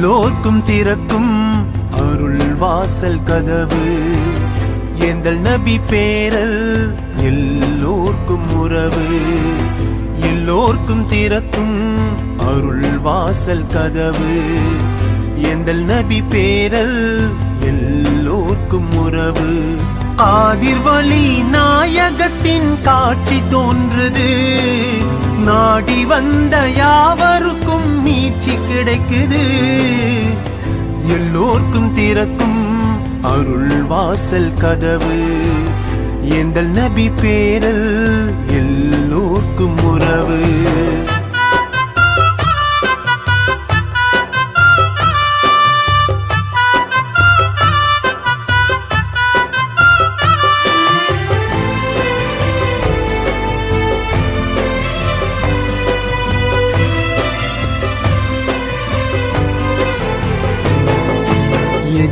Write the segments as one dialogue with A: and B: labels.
A: எல்லோர்க்கும் திறக்கும் அருள் வாசல் கதவு. எந்தல் நபி பேரல் எல்லோர்க்கும் உறவு. எல்லோர்க்கும் திறக்கும் அருள் வாசல் கதவு. எந்தல் நபி பேரல் எல்லோர்க்கும் உறவு. ஆதிர்வழி நாயகத்தின் காட்சி தோன்றுது. நாடி வந்த யாவரும் மீட்சி கிடைக்குது. எல்லோர்க்கும் திறக்கும் அருள் வாசல் கதவு. எந்தல் நபி பேரல் எல்லோர்க்கும் உறவு.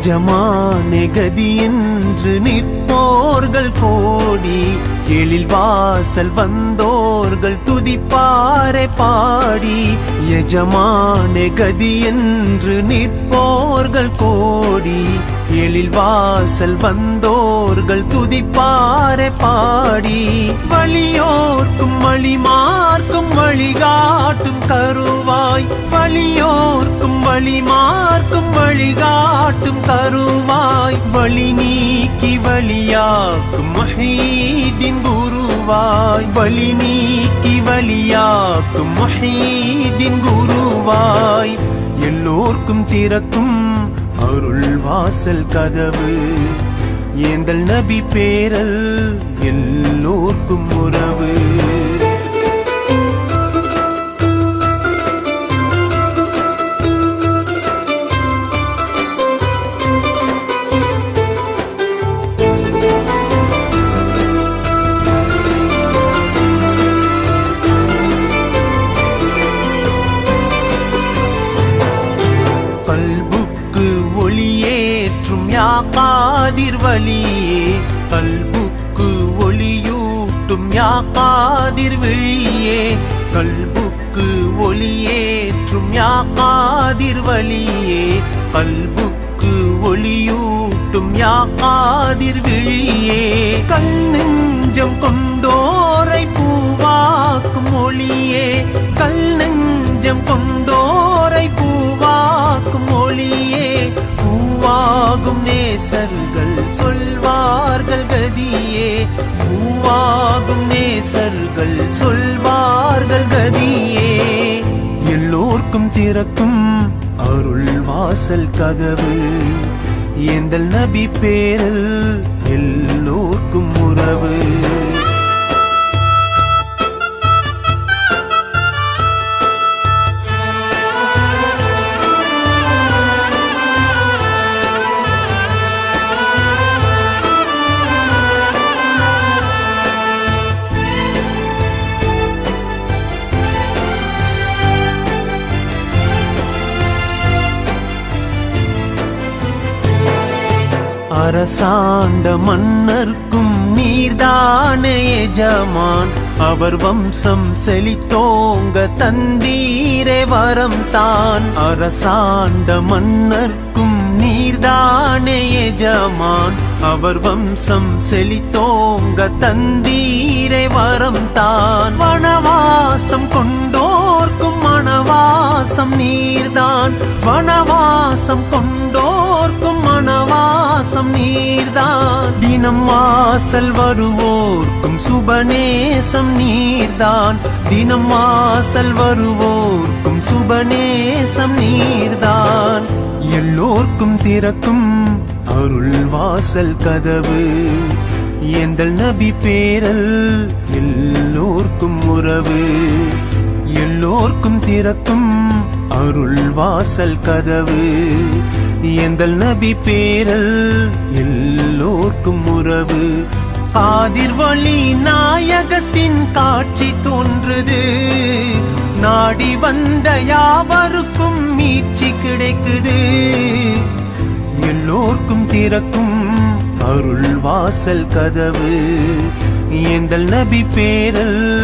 A: நிஜமான கதி என்று நிற்போர்கள் கோடி. எழில் வாசல் வந்தோர்கள் துதிப்பாரை பாடி. எஜமான கதி என்று நிற்போர்கள் கோடி. எழில் வாசல் வந்தோர்கள் துதிப்பாரை பாடி. வழியோர்க்கும் வழிமார்க்கும் வழிகாட்டும் கருவாய். வழியோர்க்கும் வழிமார்க்கும் வழிகாட்டும் தருவாய் வழி நீக்கி வழியாக்கும் மஹீதின் குருவாய். வழி நீக்கி வழியாக்கும் மஹீதின் குருவாய். எல்லோர்க்கும் திறக்கும் அருள் வாசல் கதவு. ஏந்தல் நபி பேரல் எல்லோர்க்கும் உறவு. கல்புக்கு ஒளியேற்றும் யாக்காதிர் வழியே. கல்புக்கு ஒளியூட்டும் யாக்காதிர் வெளியே. கல்புக்கு ஒளியேற்றும் யாக்காதிர் வழியே. கல்புக்கு ஒளியூட்டும் யாக்காதிர் வெளியே. கல் நெஞ்சம் கொண்டோரை பூவாக்கும் ஒளியே. கல் நெஞ்சம் கொண்டோரை சொல்வார்கள் கதியே பூவாகும் நேசர்கள் சொல்வார்கள் கதியே. எல்லோர்க்கும் திறக்கும் அருள் வாசல் கதவு ஏந்தல் நபி பேரல் அரசாண்ட மன்னர்க்கும் நீர்தானே எஜமான். அவர் வம்சம் செழித்தோங்க தந்தீரே வரம் தான் அரசாண்ட மன்னர்க்கும் நீர்தானே எஜமான். அவர் வம்சம் செழித்தோங்க தந்தீரே வரம் தான் வனவாசம் கொண்டோர்க்கும் மனவாசம் நீர்தான். வனவாசம் கொண்டோ வாசம் நீர்தான். தினம் வாசல் வருவோர்க்கும் சுபநேசம் நீர்தான். தினம் வாசல் வருவோர்க்கும் சுபநேசம் நீர்தான். எல்லோர்க்கும் திறக்கும் அருள் வாசல் கதவு. எந்தல் நபி பேரல் எல்லோர்க்கும் உறவு. எல்லோர்க்கும் திறக்கும் அருள் வாசல் கதவு. எந்தல் நபி பேரல் எல்லோர்க்கும் உறவு. ஆதிர்வழி நாயகத்தின் காட்சி தோன்றுது. நாடி வந்த யாவருக்கும் மீட்சி கிடைக்குது. எல்லோர்க்கும் திறக்கும் அருள் வாசல் கதவு. எந்தல் நபி பேரல்